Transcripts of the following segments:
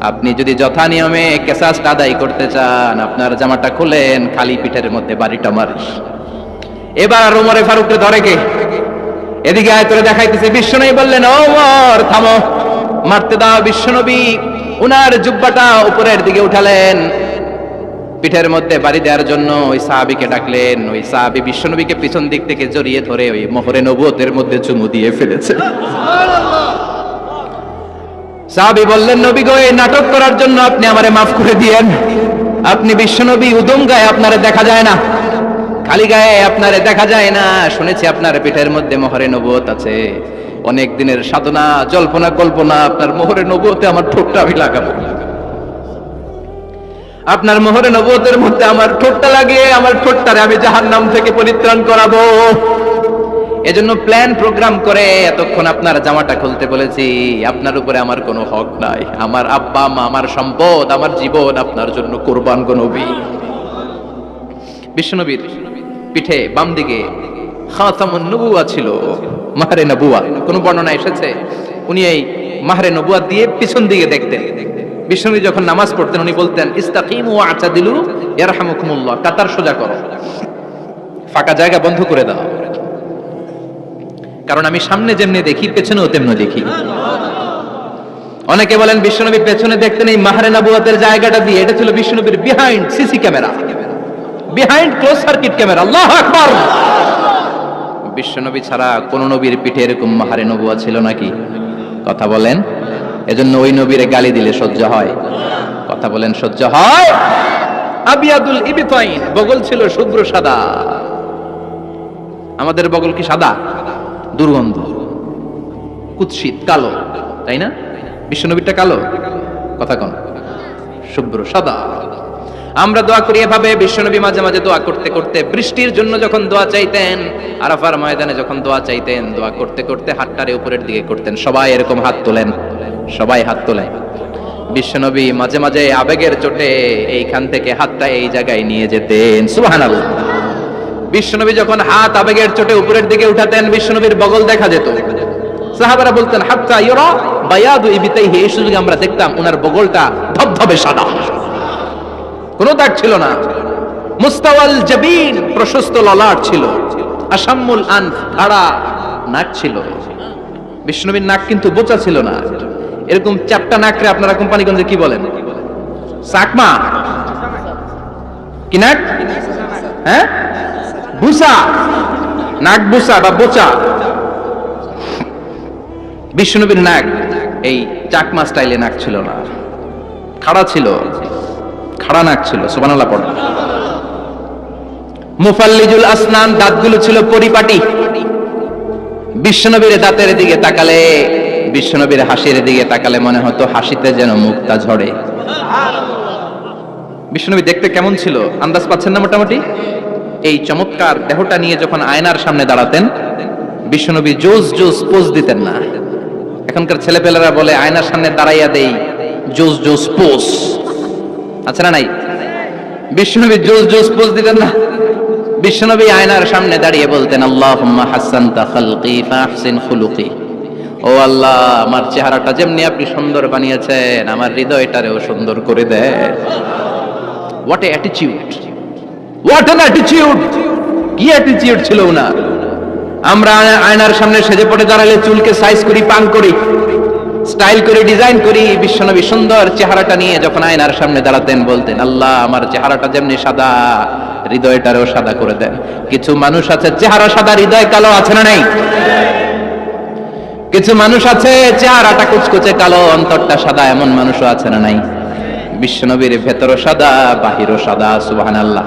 আপনি যদি যথা নিয়মে কেসাসটা আদায় করতে চান, আপনার জামাটা খুলেন, খালি পিঠের মধ্যে বাড়িটা মারিস। এবার উমরে ফারুককে ধরে কে? এদিকে আয়, তোরে দেখাইতেছে বিশ্বনবী বললেন ওমর, থামো। মারতে দাও বিশ্বনবী। উনার জুব্বাটা উপরের দিকে উঠালেন। পিঠের মধ্যে বাড়ি দেওয়ার জন্য ওই সাহাবিকে ডাকলেন। ওই সাহাবি বিশ্বনবীকে পিছন দিক থেকে জড়িয়ে ধরে ওই মোহরে নবুয়তের মধ্যে চুমু দিয়ে ফেলেছে। সাহাবি বললেন, নবী গো, এই নাটক করার জন্য আপনি আমারে মাফ করে দিয়েন। আপনি বিশ্বনবী উদম গায়ে আপনারে দেখা যায় না, খালি গায়ে আপনারে দেখা যায় না। শুনেছি আপনার পিঠের মধ্যে মোহরে নবুয়ত আছে। অনেক দিনের সাধনা, জল্পনা, কল্পনা, আপনার মোহরে নবুয়তে আমার ঠোঁটটা আমি লাগাবো। আপনার মোহরে নবতের মধ্যে আমার ঠোঁটটা লাগিয়ে, আমার ঠোঁটটারে আমি জাহান্নাম থেকে পরিত্রাণ করাবো। এজন্য প্ল্যান প্রোগ্রাম করে এতক্ষণ আপনার জামাটা খুলতে বলেছি, আপনার উপরে আমার কোনো হক নাই। আমার আব্বা, মা, আমার সম্পদ, আমার জীবন আপনার জন্য কোরবান গো নবী। পিঠে বাম দিকে খাতামুন নবুয়া ছিল, মাহরে নবুয়া। কোন বর্ণনা এসেছে? উনি এই মাহরে নবুয়া দিয়ে পিছন দিকে দেখতেন। বিশ্বনবী যখন নামাজ পড়তেন, উনি বলতেন, ইস্তাকিম ও আচা দিলু ইয়ারহামুকুমুল্লাহ। কাতার সোজা করো। ফাঁকা জায়গা বন্ধ করে দাও। কারণ আমি সামনে যেমনি দেখি, পেছনেও তেমনি দেখি। অনেকে বলেন, বিশ্বনবী পেছনে দেখতেন এই মাহারে নবুয়াতের জায়গাটা দিয়ে। এটা ছিল বিশ্বনবীর behind CC camera behind close circuit camera আল্লাহ আকবার! বিশ্বনবী ছাড়া কোন নবীর পিঠে এরকম মাহারে নবুয়া ছিল নাকি? কথা বলেন। এজন্য ওই নবীরে গালি দিলে সহ্য হয়। কথা বলেন, সহ্য হয়? আবিয়াদুল ইবিতাইন, বগল ছিল শুভ্র সাদা। আমাদের বগল কি সাদা? দুর্গন্ধ। কুৎসিত, কালো, তাই না? বিশ্বনবীরটা কালো? কথা কোন। শুভ্র, সাদা। আমরা দোয়া করি এভাবে বিশ্বনবী মাঝে মাঝে দোয়া করতে করতে, বৃষ্টির জন্য যখন দোয়া চাইতেন, আরাফার ময়দানে যখন দোয়া চাইতেন, দোয়া করতে করতে হাতটারে উপরের দিকে করতেন। সবাই এরকম হাত তোলেন, সবাই হাত তোলেন। বিশ্বনবী মাঝে মাঝে আবেগের চোটে এইখান থেকে হাতটা এই জায়গায় নিয়ে যেতেন। সুবহানাল্লাহ। বিশ্বনবী যখন হাত আবেগের চোটে উপরের দিকে উঠাতেন, বিশ্বনবীর বগল দেখা যেত। সাহাবারা বলতেন, হাত্তা ইয়রা বায়াদু ইবিতাইহি। এই সুযোগে আমরা দেখতাম ওনার বগলটা ধবধবে সাদা। কোনো দাগ ছিল না। মুস্তাওয়াল জাবিন প্রশস্ত ললাট ছিল। আসাম্মুল আন খাড়া নাক ছিল। বিষ্ণুবীর নাক কিন্তু বোচা ছিল না। এরকম চারটা নাকরে আপনারা কোম্পানিগঞ্জে কি বলেন? চাকমা কি নাক? হ্যাঁ? বুসা নাক বুসা বা বোচা। বিষ্ণুবীর নাক, এই চাকমা স্টাইলে নাক ছিল না। খাড়া ছিল, খাড়া নাক ছিল, সুবহানাল্লাহ পড়ো। মুফাল্লিজুল আসনান, দাঁতগুলো ছিল পরিপাটি। বিশ্বনবীর দাঁতের দিকে তাকালে বিশ্বনবীর হাসির দিকে তাকালে মনে হতো হাসিতে যেন মুক্তা ঝরে। বিশ্বনবী দেখতে কেমন ছিল? আন্দাজ পাচ্ছেন না মোটামুটি? এই চমৎকার দেহটা নিয়ে যখন আয়নার সামনে দাঁড়াতেন, বিশ্বনবী জোস জোস পোজ দিতেন না। এখনকার ছেলেপেলেরা বলে, আয়নার সামনে দাঁড়াইয়া দেই, জোস জোস পোজ। আছে না নাই? বিশ্বনবী জোস জোস পোজ দিতেন না। বিশ্বনবী আয়নার সামনে দাঁড়িয়ে বলতেন, আল্লাহুম্মা হাসানতা খালকি ফাহসিন খুলুকি। ও আল্লাহ, আমার চেহারাটা যেমনি আপনি সুন্দর বানিয়েছেন, আমার হৃদয়টারেও সুন্দর করে দেয় what a attitude what an attitude কি অ্যাটিটিউড ছিল ওনার? আমরা আয়নার সামনে সেজে পড়ে দাঁড়ালে চুলকে সাইজ করি, পাং করি স্টাইল করে ডিজাইন করি, বিশ্বনবী সুন্দর চেহারাটা নিয়ে যখন আয়নার সামনে দাঁড়াতেন বলতেন, আল্লাহ, আমার চেহারাটা যেমনি সাদা, হৃদয়টারেও সাদা করে দেন। কিছু মানুষ আছে, চেহারা সাদা, হৃদয় কালো আছে না নাই? কিছু মানুষ আছে, চেহারাটা কুচকুচে কালো, অন্তরটা সাদা, এমন মানুষও আছে না নাই? বিশ্বনবীর ভেতরও সাদা, বাহিরও সাদা সুবাহান আল্লাহ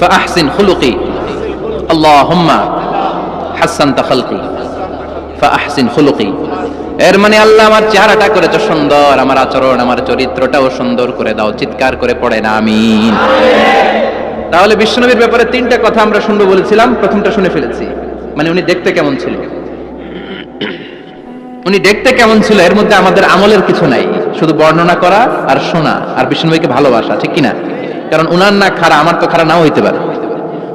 فأحسن خلقي اللهم حسن خلقي فأحسن خلقي এর মানে আল্লাহ আমার চেহারাটা করেছো সুন্দর আমার আচরণ আমার চরিত্রটাও সুন্দর করে দাও চিৎকার করে পড়ে না আমিন তাহলে বিশ্বনবীর ব্যাপারে তিনটা কথা আমরা শুনবো বলেছিলাম প্রথমটা শুনে ফেলেছি মানে উনি দেখতে কেমন ছিল উনি দেখতে কেমন ছিল এর মধ্যে আমাদের আমলের কিছু নাই শুধু বর্ণনা করা আর শোনা আর বিষ্ণুভাইকে ভালোবাসা ঠিক কিনা কারণ উনার না খারা আমার তো খারা নাও হইতে পারে।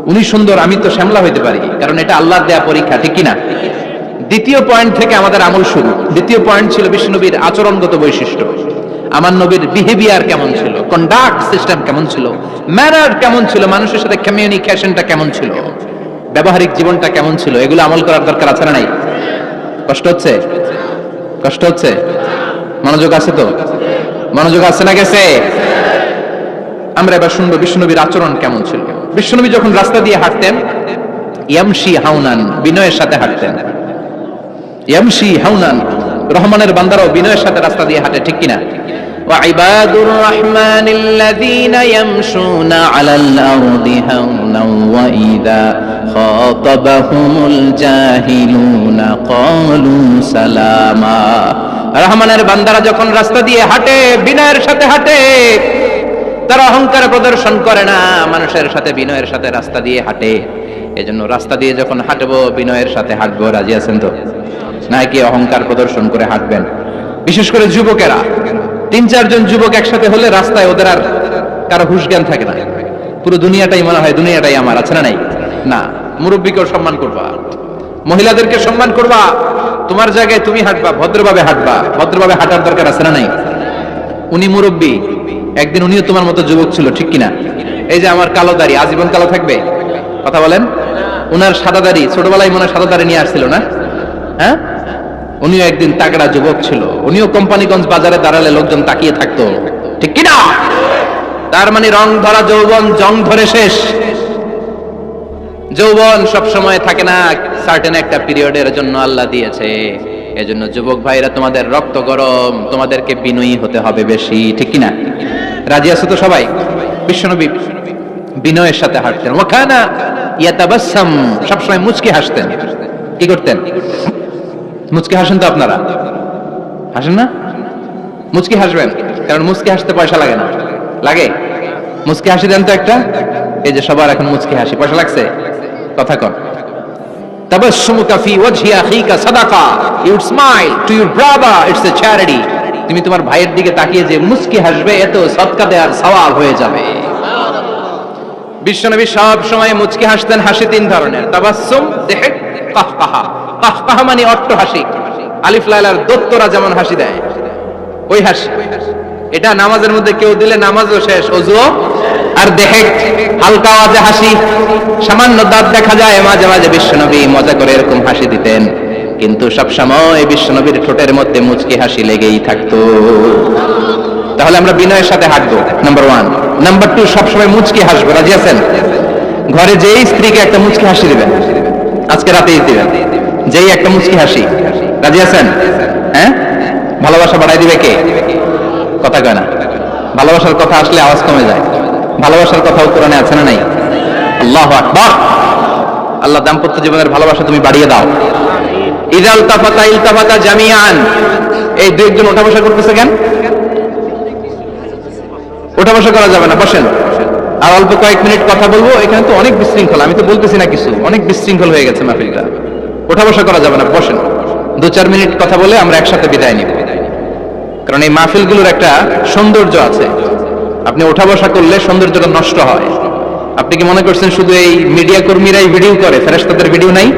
উনি সুন্দর, আমি তো শ্যামলা হইতে পারি। কারণ এটা আল্লাহর দেয়া পরীক্ষা, ঠিক কিনা? দ্বিতীয় পয়েন্ট থেকে আমাদের আমল শুরু। দ্বিতীয় পয়েন্ট ছিল বিষ্ণুনবীর আচরণগত বৈশিষ্ট্য। আমার নবীর বিহেভিয়ার কেমন ছিল? কন্ডাক্ট সিস্টেম কেমন ছিল? ম্যানার কেমন ছিল? মানুষের সাথে কমিউনিকেশনটা কেমন ছিল? ব্যবহারিক জীবনটা কেমন ছিল? এগুলো আমল করার দরকার আছে না নাই? কষ্ট হচ্ছে? কষ্ট হচ্ছে? মনোযোগ আছে তো? মনোযোগ আছে না গেছে? আমরা এবার শুনবো বিষ্ণুনবীর আচরণ কেমন ছিল বিষ্ণুনবী যখন রাস্তা দিয়ে হাঁটতেন ইয়ামশি হাউনান বিনয়ের সাথে হাঁটতেন ইয়ামশি হাউনান রহমানের বান্দারাও বিনয়ের সাথে রাস্তা দিয়ে হাঁটে ঠিক কিনা وعباد الرحمن الذين يمشون على الأرض هونا وإذا خاطبهم الجاهلون قالوا سلاما রহমানের বান্দারা যখন রাস্তা দিয়ে হাঁটে বিনয়ের সাথে হাঁটে তারা অহংকার প্রদর্শন করে না, মানুষের সাথে বিনয়ের সাথে রাস্তা দিয়ে হাঁটে। এজন্য রাস্তা দিয়ে যখন হাঁটবো, বিনয়ের সাথে হাঁটবো, রাজি আছেন তো? নাকি অহংকার প্রদর্শন করে হাঁটবেন। বিশেষ করে যুবকেরা। তিন, চারজন যুবক একসাথে হলে রাস্তায় ওদের আর কারও হুশ জ্ঞান থাকে না। পুরো দুনিয়াটাই মনে হয় দুনিয়াটাই আমার, আছে না নাই? না, মুরব্বীকেও সম্মান করবা। মহিলাদেরকে সম্মান করবা। তোমার জায়গায় তুমি হাঁটবা, ভদ্রভাবে হাঁটবা। ভদ্রভাবে হাঁটার দরকার আছে না নাই? উনি মুরব্বী। একদিন উনিও তোমার মতো যুবক ছিল, ঠিক কিনা? এই যে আমার কালো দাড়ি, আজীবন কালো থাকবে? কথা বলেন? উনার সাদা দাড়ি, ছোটবেলায় মনে সাদা দাড়ি নিয়ে আসছিল না? হ্যাঁ? উনিও একদিন তাগড়া যুবক ছিল। উনিও কোম্পানিগঞ্জ বাজারে দাঁড়ালে লোকজন তাকিয়ে থাকতো। ঠিক কিনা? তার মানে রং ধরা যৌবন, জং ধরে শেষ। যৌবন সব সময় থাকে না সার্টেন একটা পিরিয়ডের জন্য আল্লাহ দিয়েছে। এজন্য যুবক ভাইরা, তোমাদের রক্ত গরম, তোমাদেরকে বিনয়ী হতে হবে বেশি, ঠিক কিনা? রাজি আছো তো সবাই? বিশ্বনবী বিনয়ের সাথে হাঁটতেন। ওখানা ইয়াতাবাসাম সবসময় মুচকি হাসতেন। কি করতেন? মুচকি হাসেন তো আপনারা? হাসেন না? মুচকি হাসবেন, কারণ মুচকি হাসতে পয়সা লাগে না। লাগে? মুচকি হাসি দেন তো একটা? এই যে সবার এখন মুচকি হাসি, পয়সা লাগছে? কথা কন। তাবাসসুমুকা ফি ওয়াজহি আখিকা, সাদাকা। You smile to your brother it's a charity তুমি তোমার ভাইয়ের দিকে তাকিয়ে যে মুচকি হাসবে, এত সদকা দেওয়ার সওয়াব হয়ে যাবে। বিশ্বনবী সব সময় মুচকি হাসতেন, হাসি তিন ধরনের। তাবাসসুম দেহেক কাহকাহা কাহকাহা মানে অট্ট হাসি। আলিফ লাইলার দত্তরা যেমন হাসি দেয়, ওই হাসি। এটা নামাজের মধ্যে কেউ দিলে নামাজও শেষ অজুও আর দেখে হালকা আওয়াজে হাসি। সামান্য দাঁত দেখা যায়, মাঝে মাঝে বিশ্বনবী মজা করে এরকম হাসি দিতেন। কিন্তু সব সময় বিশ্বনবীর ঠোঁটের মধ্যে মুচকি হাসি লেগেই থাকতো। তাহলে আমরা বিনয়ের সাথে হাঁটবো নাম্বার ওয়ান নাম্বার টু সবসময় মুচকি হাসবো, রাজি আছেন? ঘরে যেই স্ত্রীকে একটা মুচকি হাসি দিবেন, আজকে রাতেই দিবেন, যেই একটা মুচকি হাসি, রাজি আছেন? হ্যাঁ? ভালোবাসা বাড়াই দিবে কে? কথা কয় না। ভালোবাসার কথা আসলে আওয়াজ কমে যায়। ভালোবাসার কথা কোরআনে আছে না নাই? আল্লাহ আল্লাহ দাম্পত্য জীবনের ভালোবাসা তুমি বাড়িয়ে দাও। ইদাল তাফাতা ইলতাফাতা জামিয়ান এই দুই একজন ওঠা বসা করতেছে কেন? ওঠা বসা করা যাবে না, বসেন। আর অল্প কয়েক মিনিট কথা বলব, এখানে তো অনেক বিশৃঙ্খল, আমি তো বলতেছি না কিছু, অনেক বিশৃঙ্খল হয়ে গেছে মাহফিলটা। ওঠা বসা করা যাবে না, বসেন। দু চার মিনিট কথা বলে আমরা একসাথে বিদায় নিব। কারণ এই মাহফিলগুলোর একটা সৌন্দর্য আছে। আপনি ওঠা বসা করলে সৌন্দর্যটা নষ্ট হয়। আপনি কি মনে করছেন শুধু এই মিডিয়া কর্মীরাই ভিডিও করে, ফেরেশতাদের ভিডিও নাই?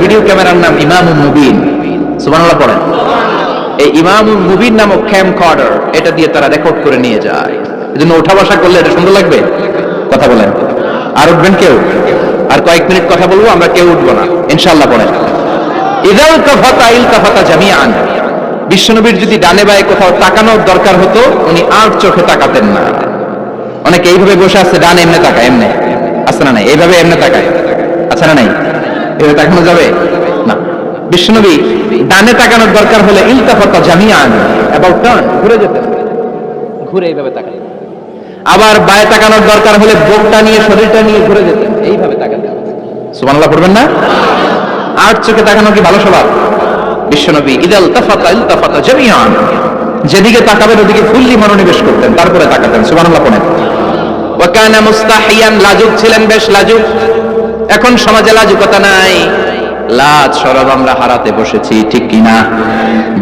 ভিডিও ক্যামেরার নাম মুবিন। পড়েন। এই মুবিন নামক এটা দিয়ে তারা রেকর্ড করে নিয়ে যায়। ওঠা বসা করলে এটা সুন্দর লাগবে? কথা বলেন। আর উঠবেন কেউ? আর কয়েক মিনিট কথা বলব, আমরা কেউ উঠবো না। ইনশাআল্লাহ পড়েন। ইদাল কাফাতা ইল কাফাতা জামিআন। বিশ্বনবীর যদি ডানে বায়ে কোথাও তাকানোর দরকার হতো, উনি আর চোখে তাকাতেন না। অনেকে এইভাবে বসে আছে, ডানে এমনি তাকায়, এমনি। আছে না নাই? এইভাবে এমনি তাকায়। আছে না নাই? এভাবে তাকানো যাবে? না। বিশ্বনবী ডানে তাকানোর দরকার হলে ইলতাফাতা জামিআন অ্যাবাউট টার্ন ঘুরে যেতেন ঘুরে এইভাবে তাকায়। আবার বায়ে তাকানোর দরকার হলে বুকটা নিয়ে, শরীরটা নিয়ে ঘুরে যেতেন এইভাবে তাকাতেন সুবহানাল্লাহ পড়বেন না? আর চোখে তাকানো কি ভালো স্বভাব বিশ্বনবী, ইদাল তাফাতা, ইলতাফাতা জামিআন। যেদিকে তাকাবেন, ওদিকে ফুল্লি মনোনিবেশ করতেন, তারপরে তাকাতেন। সুবহানাল্লাহ পড়েন। ওয়া কানা মুস্তাহিয়ান, লাজুক ছিলেন বেশ লাজুক। এখন সমাজে লাজুকতা নাই। লাজ সরব আমরা হারাতে বসেছি, ঠিক কিনা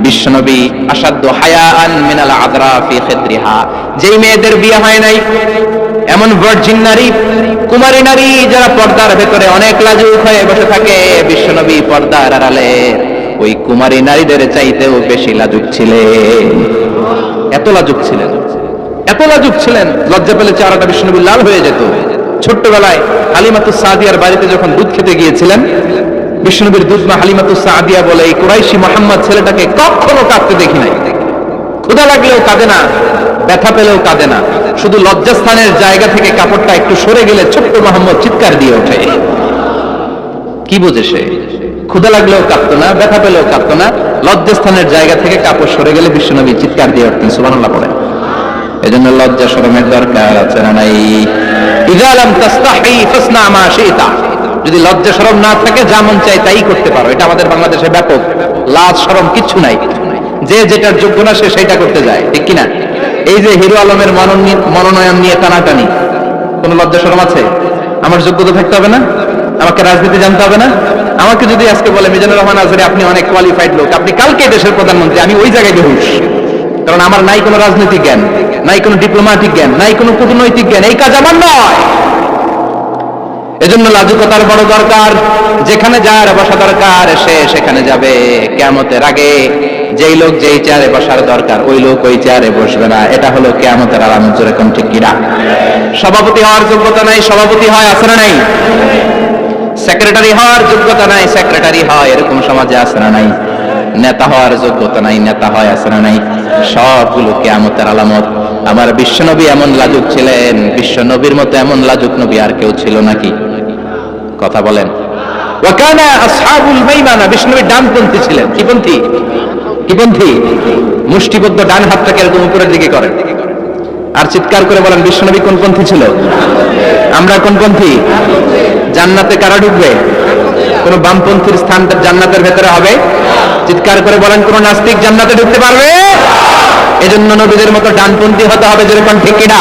বিশ্বনবী আসাধ্য হায়াআন মিনাল আদরা ফি খিদ্রিহা। যেই মেয়েদের বিয়ে হয় নাই, এমন ভার্জিন নারী, কুমারী নারী যারা পর্দার ভেতরে অনেক লাজুক হয়ে বসে থাকে, বিশ্বনবী পর্দার আড়ালে ওই কুমারী নারীদের চাইতেও বেশি লাজুক ছিলেন। এত লাজুক ছিলেন। এত লাজুক ছিলেন, লজ্জা পেলে চেহারাটা বিষ্ণুবী লাল হয়ে যেত। ছোট্টবেলায় হালিমাতু সাদিয়ার বাড়িতে যখন দুধ খেতে গিয়েছিলেন বিষ্ণুবীর দুধ মা হালিমাতু সাদিয়া বলে, এই কুরাইশি মোহাম্মদ ছেলেটাকে কখনো কাঁদতে দেখি নাই। ক্ষুধা লাগলেও কাঁদে না, ব্যথা পেলেও কাঁদে না। শুধু লজ্জাস্থানের জায়গা থেকে কাপড়টা একটু সরে গেলে ছোট্ট মোহাম্মদ চিৎকার দিয়ে ওঠে। কি বোঝে সে? ক্ষুধা লাগলেও কাঁদতো না, ব্যথা পেলেও কাঁদতো না, লজ্জাস্থানের জায়গা থেকে কাপড় সরে গেলে বিশ্বনবী চিৎকার দিয়ে উঠতেন, সুবহানাল্লাহ পড়ে এজন্য লজ্জা শরমের দরকার, আছে না নাই? ইজালাম তাস্তাহি ফাসনা মা শিতা। যদি লজ্জা শরম না থাকে, যা মন চাই তাই করতে পারো। এটা আমাদের বাংলাদেশে ব্যাপক। লাজ, শরম কিচ্ছু নাই। যে যেটার যোগ্য না, সে সেটা করতে যায়। ঠিক কিনা? এই যে হিরো আলমের মনোনয়ন নিয়ে টানাটানি। কোন লজ্জা শরম আছে? আমার যোগ্যতা থাকতে হবে না? আমাকে রাজনীতি জানতে হবে না? আমাকে যদি আজকে বলে, মিজানুর রহমান আজহারি, আপনি অনেক কোয়ালিফাইড লোক। আপনি কালকে দেশের প্রধানমন্ত্রী, আমি ওই জায়গায় বেহুশ। কারণ আমার নাই কোনো রাজনৈতিক জ্ঞান, নাই কোনো ডিপ্লোম্যাটিক জ্ঞান, নাই কোনো কূটনৈতিক জ্ঞান, এই কাজ আমার নয়। এজন্য লাজুকতার বড় দরকার, যেখানে যার বসা দরকার, সে সেখানে যাবে কেমতের আগে। যেই লোক যেই চেয়ারে বসার দরকার, ওই লোক ওই চেয়ারে বসবে না। এটা হলো কেমতের আলামত যেরকম ঠিক কিনা? সভাপতি হওয়ার যোগ্যতা নাই, সভাপতি হয় আসে নাই? সেক্রেটারি হওয়ার যোগ্যতা নাই সেক্রেটারি হয়, এরকম সমাজে আসে নাই? নেতা হওয়ার যোগ্যতা নাই, নেতা হয় আসে না নাই। সবগুলো কেয়ামতের আলামত। আমার বিশ্বনবী এমন লাজুক ছিলেন, বিশ্বনবীর মতো এমন লাজুক নবী আর কেউ ছিল নাকি কথা বলেন। চিৎকার করে বলেন, বিশ্বনবী কোন পন্থী ছিল? আমরা কোন পন্থী? জান্নাতে কারা বামপন্থীর স্থান জান্নাতের ভেতরে হবে? চিৎকার করে বলেন, কোন নাস্তিক জান্নাতে ঢুকতে পারবে? এজন্য নবীদের মতো ডানপন্থী হতে হবে যেরকম ঠিক কিনা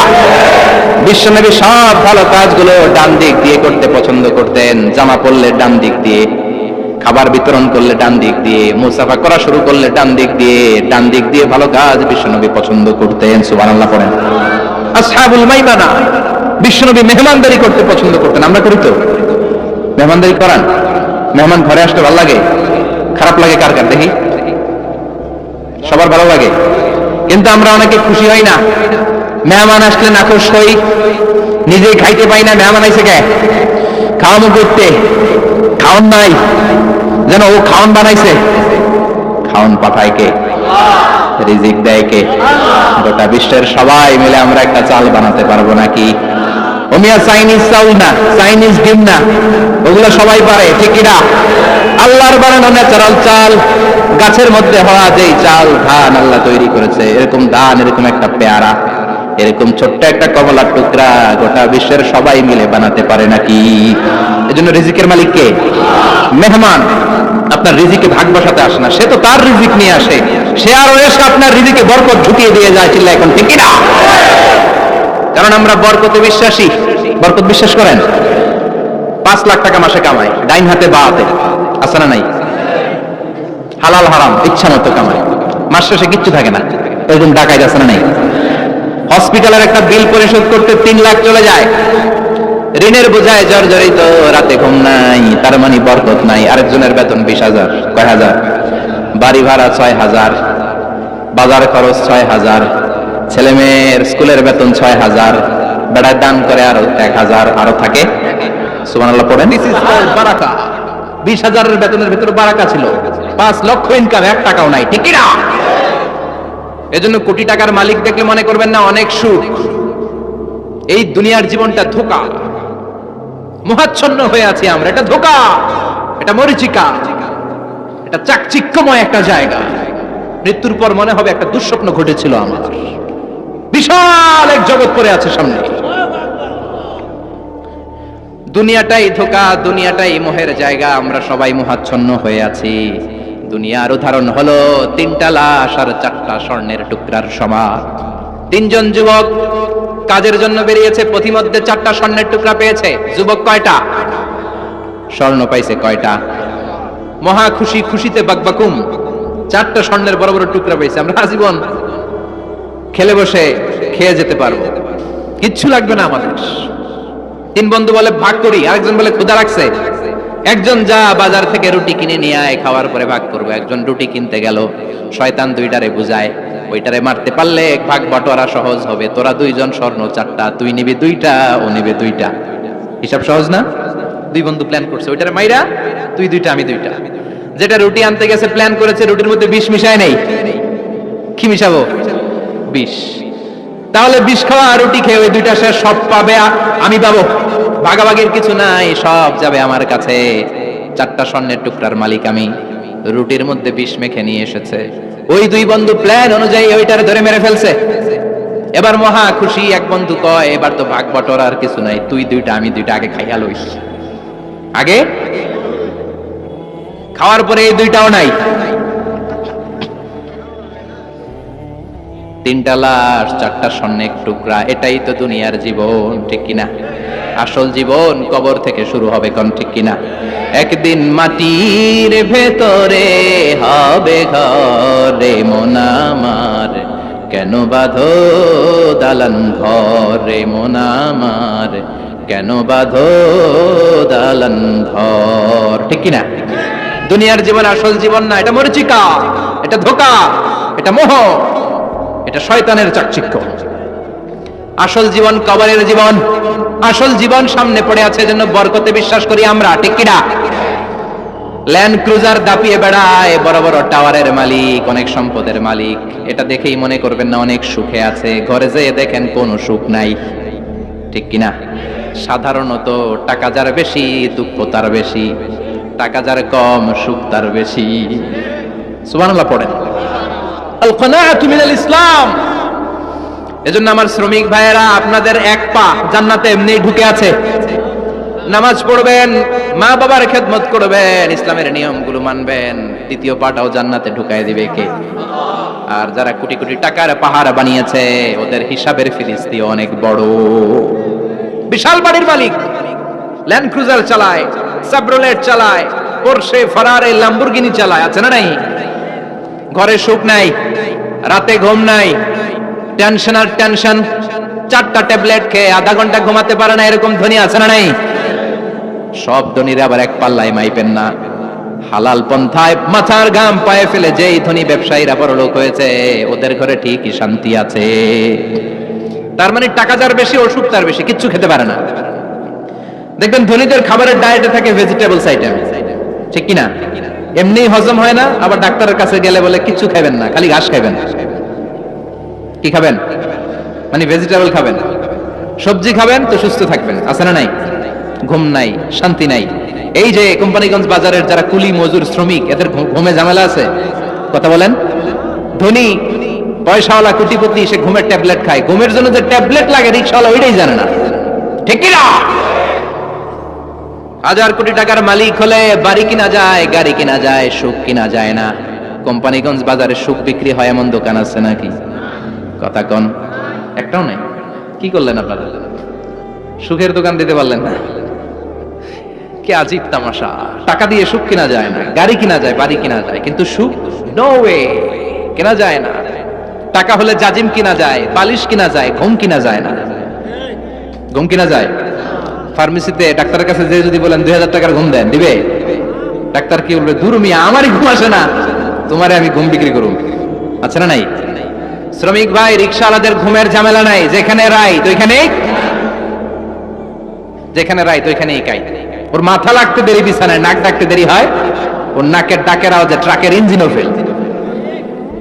বিশ্বনবী সব ভালো কাজগুলো ডান দিক দিয়ে করতে পছন্দ করতেন। জামা পরলে ডান দিক দিয়ে, খাবার বিতরণ করলে ডান দিক দিয়ে, মুসাফা করা শুরু করলে ডান দিক দিয়ে ডান দিক দিয়ে ভালো কাজ বিশ্বনবী পছন্দ করতেন। সুবহানাল্লাহ পড়েন। আসহাবুল মাইমানা বিশ্বনবী মেহমানদারি করতে পছন্দ করতেন। আমরা করি তো। মেহমানদারি করান। মেহমান ঘরে আসতে ভালো লাগে? খারাপ লাগে কার কার, দেখি? সবার ভালো লাগে। কিন্তু আমরা অনেকে খুশি হই না। মেহমান আসলে নাকশ হই। নিজেই খাইতে পাই না, মেহমান আইসে কে? খাওয়ানো করতে। খাওন নাই। যেন ও খাওন বানাইছে। খাওন পাঠায় কে? রিজিক দেয় কে? গোটা বিশ্বের সবাই মিলে আমরা একটা চাল বানাতে পারব নাকি? ওমিয়া চাইনিজ চাউল না চাইনিজ ডিম না ওগুলো সবাই পারে, ঠিক কিনা? আল্লাহর বানানো ন্যাচারাল চাল, গাছের মধ্যে হওয়া যেই চাল, ধান আল্লাহ তৈরি করেছে। এরকম ধান, এরকম একটা পেয়ারা, এরকম ছোট্ট একটা কমলার টুকরা, গোটা বিশ্বের সবাই মিলে বানাতে পারে নাকি? এজন্য রিজিকের মালিক কে? মেহমান, আপনার রিজিকে ভাগ বসাতে আসে না। সে তো তার রিজিক নিয়ে আসে। সে আরও এসে আপনার রিজিকে বরকত ঢুকিয়ে দিয়ে যায় চিল্লা এখন, ঠিক কিনা? কারণ আমরা বরকতে বিশ্বাসী। বরকত বিশ্বাস করেন? পাঁচ লাখ টাকা মাসে কামাই, ডাইন হাতে বা হাতে। আছে না নাই? হালাল হারাম, ইচ্ছা মতো কামাই। মাস শেষে কিচ্ছু থাকে না। এরকম ডাকাইত আছে না নাই? হসপিটালের একটা বিল পরিশোধ করতে তিন লাখ চলে যায়। ঋণের বোঝায় জর্জরিত, রাতে ঘুম নাই, তার মানে বরকত নাই। আরেকজনের বেতন বিশ হাজার, কয় হাজার? বাড়ি ভাড়া ছয় হাজার, বাজার খরচ ছয় হাজার। ছেলে মেয়ের স্কুলের বেতন ছয় হাজার বেড়ায় দান করে আরও এক হাজার, আরও থাকে। বিশ হাজারের বেতনের ভিতরে বারাকা ছিল। পাঁচ লক্ষ ইনকাম এক টাকাও নাই। ঠিক না? এজন্য কোটি টাকার মালিক দেখলে মনে করবেন না, অনেক সুখ। এই দুনিয়ার জীবনটা ধোকা। মহাচ্ছন্ন হয়ে আছি আমরা। এটা ধোকা। এটা মরিচিকা। এটা চাকচিক্যময় একটা জায়গা। মৃত্যুর পর মনে হবে একটা দুঃস্বপ্ন ঘটেছিল আমার। বিশাল এক জগৎ পড়ে আছে সামনে। দুনিয়াটাই ধোকা, দুনিয়াটাই মোহের জায়গা, আমরা সবাই মোহাচ্ছন্ন হয়ে আছি। দুনিয়ার উদাহরণ হলো তিনটা লাশ আর চারটা স্বর্ণের টুকরার সমান তিনজন যুবক কাজের জন্য বেরিয়েছে, পথিমধ্যে চারটা স্বর্ণের টুকরা পেয়েছে। যুবক কয়টা? স্বর্ণ পাইছে কয়টা? মহা খুশি খুশিতে বাকবাকুম। চারটা স্বর্ণের বড় বড় টুকরা পেয়েছে। আমরা আজীবন খেলে বসে খেয়ে যেতে পারব। কিচ্ছু লাগবে না আমাদের। তিন বন্ধু বলে, ভাগ করি। আরেকজন বলে ক্ষুদা রাখছে একজন যা বাজার থেকে রুটি কিনে নিয়ে আয়, খাওয়ার পরে ভাগ করব। একজন রুটি কিনতে গেল, শয়তান দুইটারে বুঝায়, ওইটারে মারতে পারলে ভাগ বটোয়ারা সহজ হবে। তোরা দুইজন স্বর্ণ চারটা, তুই নিবি দুইটা, ও নিবে দুইটা। হিসাব সহজ না? দুই বন্ধু প্ল্যান করছে, ওইটারে মাইরা তুই দুইটা, আমি দুইটা। যেটা রুটি আনতে গেছে প্ল্যান করেছে, রুটির মধ্যে বিষ মিশায় নেই। কি মিশাবো? বিষ তাহলে বিষ খাওয়া আর রুটি খেয়ে ওই দুইটা সে সব পাবে আমি পাবো। ভাগাভাগির কিছু নাই, সব যাবে আমার কাছে। চারটা স্বর্ণের টুকরার মালিক আমি। রুটির মধ্যে বিষ মেখে নিয়ে এসেছে। ওই দুই বন্ধু প্ল্যান অনুযায়ী ওইটারে ধরে মেরে ফেলছে। এবার মহা খুশি এক বন্ধু কয়, এবার তো ভাগ বটর, আর কিছু নাই। তুই দুইটা, আমি দুইটা, আগে খাইয়া লইস। আগে? খাওয়ার পরে এই দুইটাও নাই। তিনটা লাশ, চারটা স্বর্ণের টুকরা, এটাই তো দুনিয়ার জীবন, ঠিক কিনা? আসল জীবন কবর থেকে শুরু হবে কোন ঠিক কিনা? একদিন মাটির ভেতরে হবে ঘরে মোনামার কেন বাঁধো দালান ঘরে মোনামার কেন বাঁধো দালান ঘর, ঠিক কিনা? দুনিয়ার জীবন আসল জীবন না, এটা মরিচিকা, এটা ধোকা, এটা মোহ। এটা শয়তানের চাকচিক্য। আসল জীবন কবরের জীবন। আসল জীবন সামনে পড়ে আছে জন্য বরকতে বিশ্বাস করি আমরা, ঠিক কিনা? ল্যান্ড ক্রুজার দাপিয়ে বেড়ায়, বড় বড় টাওয়ারের মালিক, অনেক সম্পদের মালিক। এটা দেখেই মনে করবেন না অনেক সুখে আছে, ঘরে যেয়ে দেখেন কোনো সুখ নাই, ঠিক কিনা? সাধারণত টাকা যার বেশি, দুঃখ তার বেশি, টাকা যার কম, সুখ তার বেশি। সুবহানাল্লাহ পড়েন। ইসলাম। এজন্য আমার শ্রমিক ভাইয়েরা, আপনাদের এক পা জান্নাতে এমনি ঢুকে আছে। নামাজ পড়বেন মা বাবার খেদমত করবেন, ইসলামের নিয়মগুলো মানবেন। দ্বিতীয় পাটাও জান্নাতে ঢুকাই দিবে কে? আর যারা কোটি কোটি টাকার পাহাড় বানিয়েছে, ওদের হিসাবের ফিলিস্তি অনেক বড়। বিশাল বাড়ির মালিক, ল্যান্ড ক্রুজার চালায়, সাবরোলেট চালায়, পোরশে, ফারারে, ল্যাম্বরগিনি চালায়, আছে না নাই? ঘরে সুখ নাই, রাতে ঘুম নাই টেনশন আর টেনশন চারটা ট্যাবলেট খেয়ে আধা ঘণ্টা ঘুমাতে পারে না, এরকম ধ্বনি আছে না নাই? সব ধনীরা আবার এক পাল্লায় মাইপেন না। হালাল পন্থায় মাথার ঘাম পায়ে ফেলে যেই ধনী ব্যবসায়ীরা বড় লোক হয়েছে, ওদের ঘরে ঠিকই শান্তি আছে। তার মানে টাকা যার বেশি ওষুধ তার বেশি, কিচ্ছু খেতে পারে না। দেখবেন ধনীদের খাবারের ডায়েটে থাকে ভেজিটেবলস আইটেম ঠিক কিনা? এমনি হজম হয় না, আবার ডাক্তারের কাছে গেলে বলে, কিচ্ছু খাবেন না, খালি ঘাস খাবেন কি খাবেন? মানে ভেজিটেবল খাবেন। সবজি খাবেন তো সুস্থ থাকবেন, আছে না নাই? ঘুম নাই, শান্তি নাই। এই যে কোম্পানিগঞ্জ বাজারের যারা কুলি মজুর শ্রমিক, এদের ঘুমে ঝামেলা আছে? কথা বলেন। ধনী, পয়সাওয়ালা, কোটিপতি, সে ঘুমের ট্যাবলেট খায়। ঘুমের জন্য যে ট্যাবলেট লাগে, রিক্সাওয়ালা ওইটাই জানে না। ঠিক কিনা? হাজার কোটি টাকার মালিক হলে বাড়ি কিনা যায়, গাড়ি কিনা যায়, সুখ কিনা যায় না। কোম্পানিগঞ্জ বাজারে সুখ বিক্রি হয় এমন দোকান আছে নাকি? কথা কন। একটাও নাই। কি করলেন আপনারা? সুখের দোকান দিতে পারলেন না? কি আজীব তামাশা। টাকা দিয়ে সুখ কিনা যায় না, গাড়ি কিনা যায়, বাড়ি কিনা যায়, কিন্তু সুখ নো ওয়ে কেনা যায় না। টাকা হলে জাজিম কিনা যায়, বালিশ কিনা যায়, ঘুম কিনা যায় না। ঘুম কিনা যায়? ফার্মেসিতে ডাক্তারের কাছে যে যদি বলেন দুই হাজার টাকার ঘুম দেন, দিবে? ডাক্তার কি বলবে দূর মিয়া, আমারই ঘুম আসে না। তোমারে আমি ঘুম বিক্রি করুন আচ্ছা না নাই? শ্রমিক ভাই, রিক্সাওয়ালাদের ঘুমের ঝামেলা নাই। যেখানে রাই তো ওইখানে যেখানে রাই তো ওইখানেই কাই। ওর মাথা লাগতে দেরি, বিছানায় নাক ডাকতে দেরি হয়। ওর নাকের ডাকের আওয়াজে ট্রাকের ইঞ্জিনও ফেল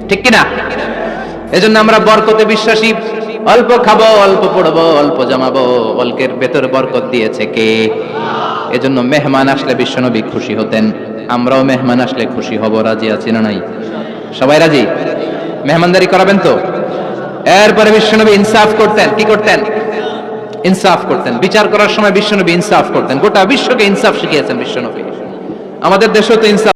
ঠিক কিনা? এজন্য আমরা বরকতে বিশ্বাসী। অল্প খাব, অল্প পড়ব, অল্প জমাবো, অল্পের ভেতর বরকত দিয়েছে কে? এজন্য মেহমান আসলে বিশ্বনবী খুশি হতেন। আমরাও মেহমান আসলে খুশি হব, রাজি আছি না নাই? সবাই রাজি? মেহমানদারি করাবেন তো? এরপরে বিশ্বনবী ইনসাফ করতেন, কি করতেন? ইনসাফ করতেন। বিচার করার সময় বিশ্বনবী ইনসাফ করতেন। গোটা বিশ্বকে ইনসাফ শিখিয়েছেন বিশ্বনবী। আমাদের দেশেও তো ইনসাফ